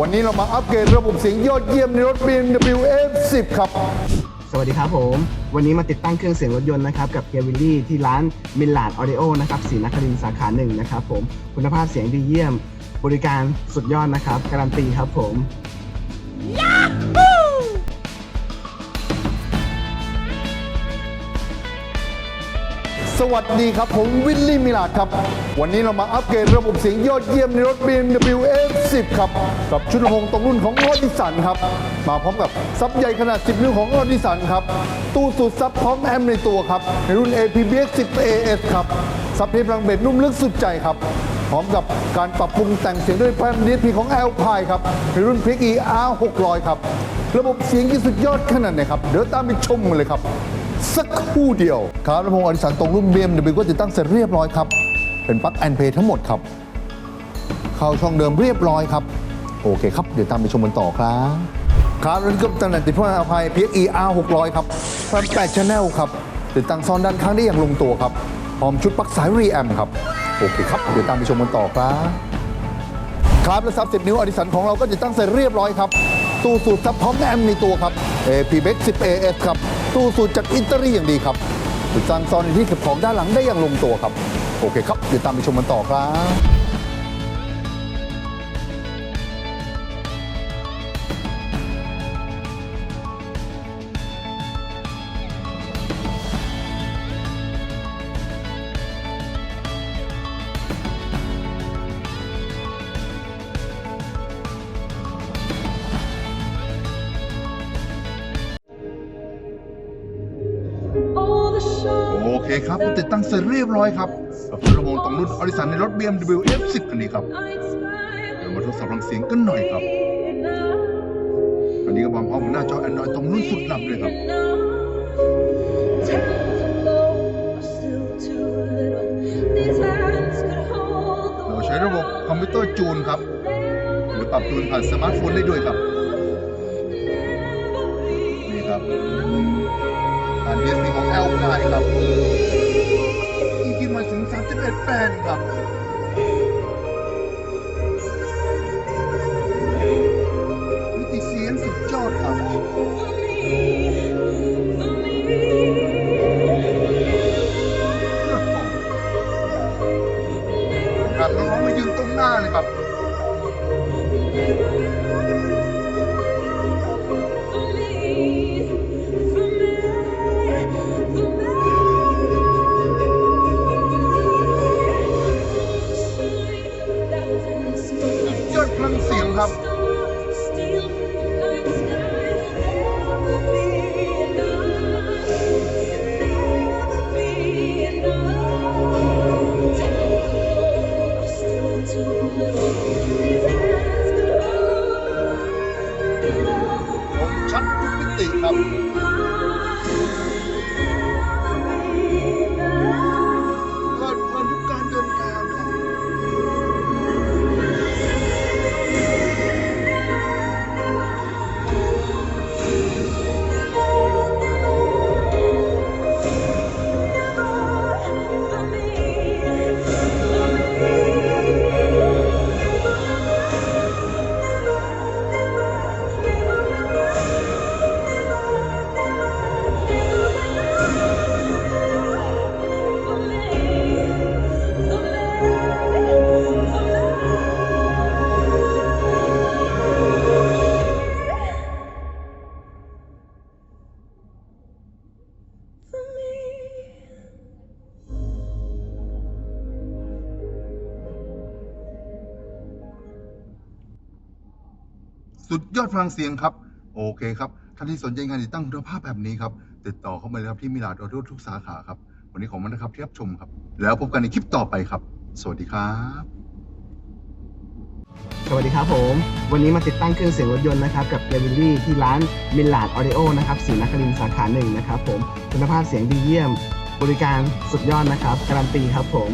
วันนี้เรามาอัปเกรดระบบเสียงยอดเยี่ยมในรถ BMW F10 ครับ สวัสดีครับผม วันนี้มาติดตั้งเครื่องเสียงรถยนต์นะครับกับเกียร์วิลลี่ที่ร้านมิลลาดออ d ดิโอนะครับศรีนครินทร์สาขาหนึ่งนะครับผมคุณภาพเสียงดีเยี่ยม บริการสุดยอดนะครับ การันตีครับผม สวัสดีครับ ผมวิลลี่มิลาดครับ วันนี้เรามาอัปเกรดระบบเสียงยอดเยี่ยมในรถ BMW F10 ครับ กับชุดลำโพงตรงรุ่นของออดิสันครับ มาพร้อมกับซับใหญ่ขนาด 10 นิ้วของออดิสันครับ ตู้สูดซับพร้อมแอมในตัวครับ ในรุ่น APBX 10 AS ครับ ซับเทพลังเบสนุ่มลึกสุดใจครับพร้อมกับการปรับปรุงแต่งเสียงด้วยแพมดีพีของ Alpine ครับในรุ่น PXE R 600 ครับ ระบบเสียงที่สุดยอดขนาดไหนครับ เดี๋ยวตามไปชมกันเลยครับ สักครู่เดียวครับลำโพงอดิสันตรงรุ่น BMW ก็ติดตั้งเสร็จเรียบร้อยครับ เป็นปลั๊กแอนเพย์ทั้งหมดครับ เข้าช่องเดิมเรียบร้อยครับ โอเคครับ เดี๋ยวตามไปชมกันต่อครับครับแล้วนี่ก็ตำแหน่งติดพ่วงอภัย PXE R 600 ครับแฟม8 Channel ครับ ติดตั้งซ้อนด้านข้างได้อย่างลงตัวครับ พร้อมชุดปลั๊กสายรีแอมครับ โอเคครับ เดี๋ยวตามไปชมกันต่อครับครับและซับ 10 นิ้วอดิสันของเราก็ติดตั้งเสร็จเรียบร้อยครับ ตู้สูตรซับพร้อมแอมป์ในตัวครับ APBX 10 AS ครับ สู้สูตรจากอิตาลีอย่างดีครับติดตั้งซอนที่เก็บของด้านหลังได้อย่างลงตัวครับ โอเคครับเดี๋ยวตามไปชมกันต่อครับ เคครับติดตั้งเสร็จเรียบร้อยครับกับลำโพงตรงรุ่นอดิสันในรถ BMW F10 คันนี้ครับเดี๋ยวมาทดสอบรังเสียงกันหน่อยครับอันนี้ก็ความพร้อมของหน้าจอ Android ตรงรุ่นสุดล้ำเลยครับเราใช้ระบบคอมพิวเตอร์จูนครับ หรือปรับจูนผ่านสมาร์ทโฟนได้ด้วยครับ นี่ครับ ผ่าน DSP ของ Alpine ครับอีกมาถึง 31แปนครับวิธีเสียงสุดยอดครับครับน้องๆมายืนตรงหน้าเลยครับ สุดยอดพลังเสียงครับ โอเคครับ ท่านที่สนใจงานติดตั้งคุณภาพแบบนี้ครับ ติดต่อเข้ามาเลยครับที่มิลาดออโต้ทุกสาขาครับ วันนี้ขอบคุณนะครับที่รับชมครับ แล้วพบกันในคลิปต่อไปครับ สวัสดีครับ สวัสดีครับผม วันนี้มาติดตั้งเครื่องเสียงรถยนต์นะครับ กับเกียร์วิลลี่ที่ร้านมิลลาดออเดิโอนะครับศรีนครินทร์สาขาหนึ่งนะครับผมคุณภาพเสียงดีเยี่ยม บริการสุดยอดนะครับ การันตีครับผม